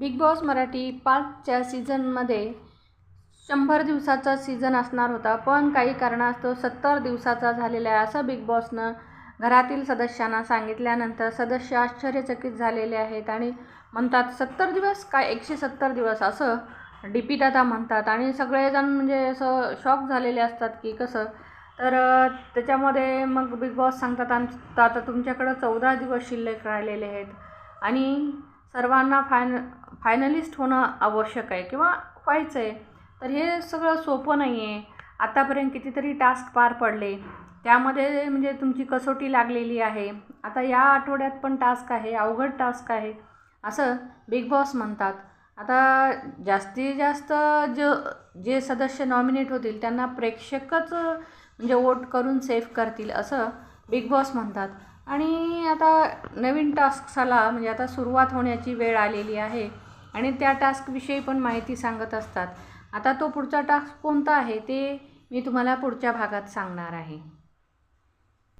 Big boss Marathi पाचच्या सीझनमध्ये शंभर दिवसाचा सीझन असणार होता पण काही कारणास्तव सत्तर दिवसाचा झालेला आहे असं बिग बॉसनं घरातील सदस्यांना सांगितल्यानंतर सदस्य आश्चर्यचकित झालेले आहेत आणि म्हणतात सत्तर दिवस काय एकशे सत्तर दिवस? असं डी पी दादा म्हणतात. आणि सगळेजण म्हणजे असं शॉक झालेले असतात की कसं? तर त्याच्यामध्ये मग बिग बॉस सांगतात आम आता तुमच्याकडं चौदा दिवस शिल्लक राहिलेले आहेत आणि सर्वांना फायन फायनलिस्ट होणं आवश्यक आहे किंवा व्हायचं आहे. तर हे सगळं सोपं नाही आहे आतापर्यंत कितीतरी टास्क पार पडले. त्यामध्ये म्हणजे तुमची कसोटी लागलेली आहे. आता या आठवड्यात पण टास्क आहे अवघड टास्क आहे. असं बिग बॉस म्हणतात. आता जास्तीत जास्त ज जे सदस्य नॉमिनेट होतील त्यांना प्रेक्षकच म्हणजे वोट करून सेफ करतील असं बिग बॉस म्हणतात. आणि आता नवीन टास्कला म्हणजे आता सुरुवात होण्याची वेळ आलेली आहे. आणि त्या टास्कविषयी पण माहिती सांगत असतात. आता तो पुढचा टास्क कोणता आहे ते मी तुम्हाला पुढच्या भागात सांगणार आहे.